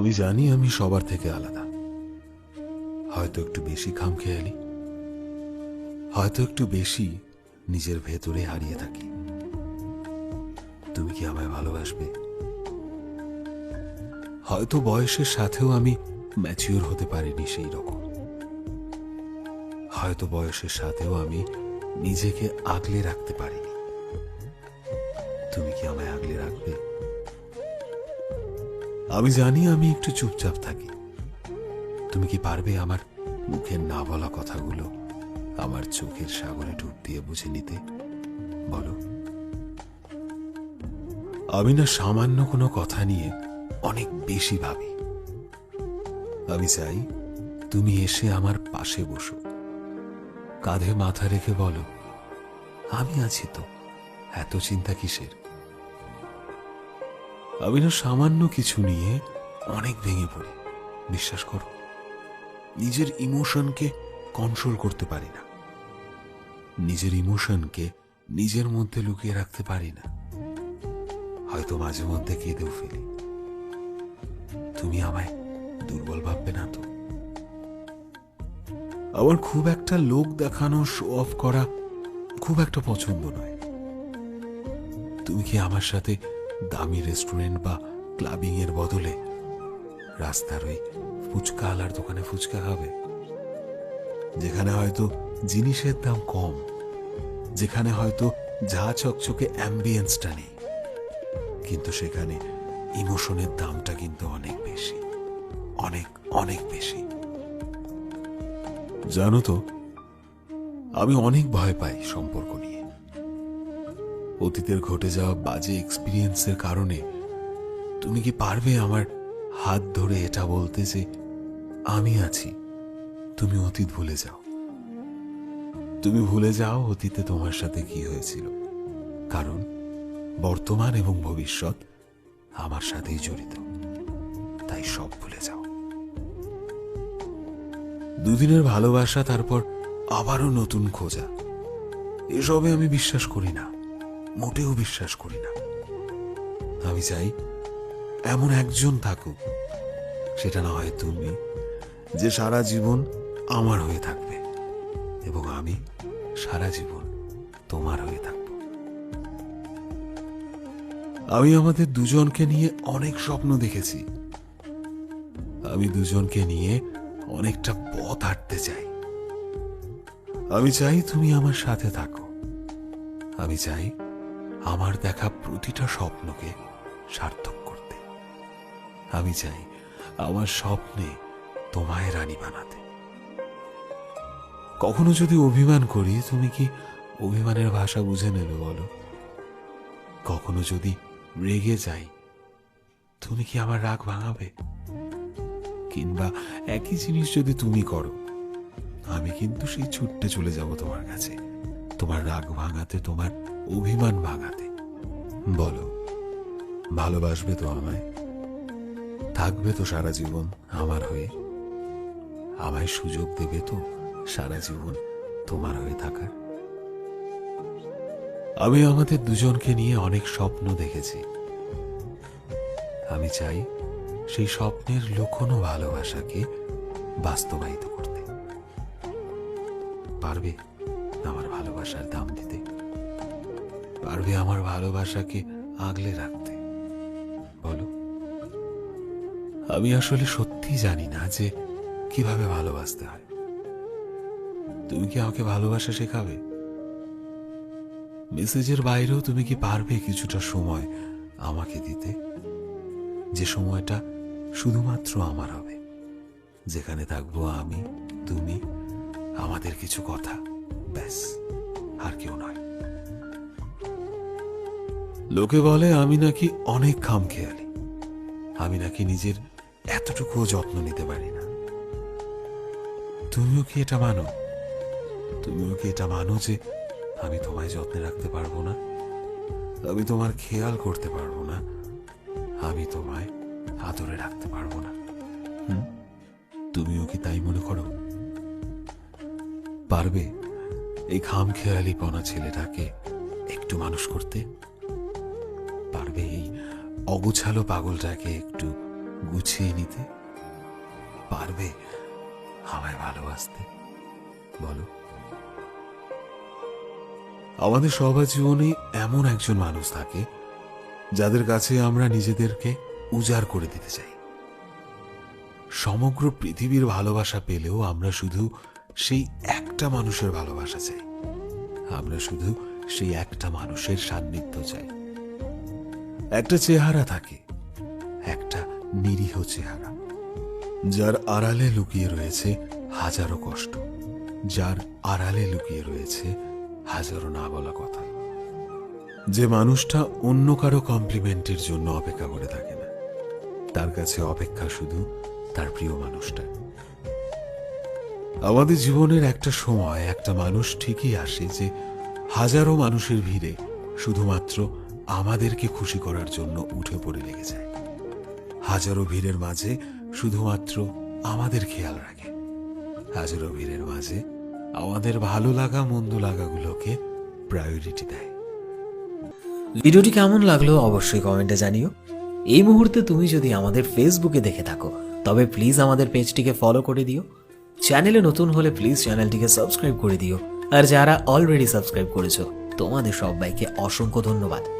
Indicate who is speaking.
Speaker 1: আমি জানি আমি সবার থেকে আলাদা। হয়তো একটু বেশি খাম খেয়ালি, হয়তো একটু বেশি নিজের ভেতরে হারিয়ে থাকি। তুমি কি আমায় ভালোবাসবে? হয়তো বয়সের সাথেও আমি ম্যাচিওর হতে পারিনি সেই রকম। হয়তো বয়সের সাথেও আমি নিজেকে আগলে রাখতে পারিনি। তুমি কি আমায় আগলে রাখবে? আমি জানি আমি একটু চুপচাপ থাকি। তুমি কি পারবে আমার মুখের না বলা কথাগুলো আমার চোখের সাগরে ডুব দিয়ে বুঝে নিতে? বলো। আমি না সামান্য কোনো কথা নিয়ে অনেক বেশি ভাবি। আমি চাই তুমি এসে আমার পাশে বসো। কাঁধে মাথা রেখে বলো, আমি আছি তো, এত চিন্তা কিসের? আমি না সামান্য কিছু নিয়ে অনেক ভেঙে পড়ি। বিশ্বাস করো, নিজের ইমোশনকে কন্ট্রোল করতে পারি না। নিজের ইমোশনকে নিজের মধ্যে লুকিয়ে রাখতে পারি না। হয়তো মাঝে মধ্যে কেঁদেও ফেলি। তুমি আমায় দুর্বল ভাববে না তো? আমার খুব একটা লোক দেখানো শো অফ করা খুব একটা পছন্দ নয়। তুমি কি আমার সাথে দামি রেস্টুরেন্ট বা ক্লাবিং এর বদলে রাস্তার ওই ফুচকা আলার দোকানে ফুচকা খাবে। যেখানে হয়তো জিনিসের দাম কম, যেখানে হয়তো যা চকচকে অ্যাম্বিয়েন্সটা নেই, কিন্তু সেখানে ইমোশনের দামটা কিন্তু অনেক বেশি, অনেক অনেক বেশি। জানো তো, আমি অনেক ভয় পাই সম্পর্ক নিয়ে। অতীতের ঘটে যাওয়া বাজে এক্সপিরিয়েন্সের কারণে তুমি কি পারবে আমার হাত ধরে এটা বলতে যে আমি আছি? তুমি অতীত ভুলে যাও। তুমি ভুলে যাও অতীতে তোমার সাথে কি হয়েছিল। কারণ বর্তমান এবং ভবিষ্যৎ আমার সাথেই জড়িত। তাই সব ভুলে যাও। দুদিনের ভালোবাসা, তারপর আবারও নতুন খোঁজা। এসবে আমি বিশ্বাস করি না। মোটেও বিশ্বাস করি না। আমি চাই এমন একজন থাকুক, সেটা না হয় তুমি, যে সারা জীবন আমার হয়ে থাকবে এবং আমি সারা জীবন তোমার হয়ে থাকব। আমি আমাদের দুজনকে নিয়ে অনেক স্বপ্ন দেখেছি। আমি দুজনকে নিয়ে অনেকটা পথ হাঁটতে চাই। আমি চাই তুমি আমার সাথে থাকো। আমি চাই আমার দেখা প্রতিটা স্বপ্নকে সার্থক করতে। আমি চাই আমার স্বপ্নে তোমায় রানী বানাতে। কখনো যদি অভিমান করি, তুমি কি অভিমানের ভাষা বুঝে নেবে বলো? কখনো যদি রেগে যাই, তুমি কি আমার রাগ ভাঙাবে? কিংবা একই জিনিস যদি তুমি করো, আমি কিন্তু সেই ছুটতে চলে যাব তোমার কাছে। তোমার রাগ ভাঙাতে তোমার অভিমান ভাঙাতে। বলো, ভালোবাসবে তো আমায়, থাকবে তো সারা জীবন আমার হয়ে, আমায় সুযোগ দেবে তো সারা জীবন তোমার হয়ে থাকার। আমি আমাদের দুজনকে নিয়ে অনেক স্বপ্ন দেখেছি। আমি চাই সেই স্বপ্নের লুকোনো ভালোবাসাকে বাস্তবায়িত করতে। পারবে আমার ভালোবাসার দাম দিতে? পারবে আমার ভালোবাসাকে আগলে রাখতে। বলো। আমি আসলে সত্যি জানি না যে কীভাবে ভালোবাসতে হয়। তুমি কি আমাকে ভালোবাসা শেখাবে? মেসেজের বাইরেও তুমি কি পারবে কিছুটা সময় আমাকে দিতে? যে সময়টা শুধুমাত্র আমার হবে, যেখানে থাকব আমি, তুমি, আমাদের কিছু কথা, ব্যাস, আর কেউ নয়। লোকে বলে, আমি নাকি অনেক খাম খেয়ালি। আমি নাকি নিজের এতটুকুও যত্ন নিতে পারি না। তুমিও কি এটা মানো? তুমিও কি এটা মানো যে আমি তোমায় যত্নে রাখতে পারব না? আমি তোমার খেয়াল করতে পারব না। আমি তোমায় আদরে রাখতে পারব না? তুমিও কি তাই মনে করো? পারবে এই খাম খেয়ালিপনা ছেলেটাকে একটু মানুষ করতে? এই অগুছালো পাগলটাকে একটু গুছিয়ে নিতে পারবে আমায় ভালোবাসতে? বলো। আমাদের সবার জীবনে এমন একজন মানুষ থাকে যাদের কাছে আমরা নিজেদেরকে উজাড় করে দিতে চাই। সমগ্র পৃথিবীর ভালোবাসা পেলেও আমরা শুধু সেই একটা মানুষের ভালোবাসা চাই। আমরা শুধু সেই একটা মানুষের সান্নিধ্য চাই। একটা চেহারা থাকে, একটা নিরীহ চেহারা, যার আড়ালে লুকিয়ে রয়েছে হাজারো কষ্ট, যার আড়ালে লুকিয়ে রয়েছে হাজারো না বলা কথা। যে মানুষটা অন্য কারও কমপ্লিমেন্টের জন্য অপেক্ষা করে থাকে না, তার কাছে অপেক্ষা শুধু তার প্রিয় মানুষটা। আমাদের জীবনের একটা সময় একটা মানুষ ঠিকই আসে যে হাজারো মানুষের ভিড়ে শুধুমাত্র আমাদেরকে খুশি করার জন্য উঠে পড়ে লেগে যায়। হাজারো ভিড়ের মাঝে শুধুমাত্র আমাদের খেয়াল রাখে। হাজারো ভিড়ের মাঝে আমাদের ভালো লাগা, মন্দ লাগাগুলোকে প্রায়োরিটি দেয়।
Speaker 2: ভিডিওটি কেমন লাগল অবশ্যই কমেন্টে জানিও। এই মুহূর্তে তুমি যদি আমাদের ফেসবুকে দেখে থাকো, তবে প্লিজ আমাদের পেজটিকে ফলো করে দিও। চ্যানেলে নতুন হলে প্লিজ চ্যানেলটিকে সাবস্ক্রাইব করে দিও। আর যারা অলরেডি সাবস্ক্রাইব করেছ, তোমাদের সবাইকে অসংখ্য ধন্যবাদ।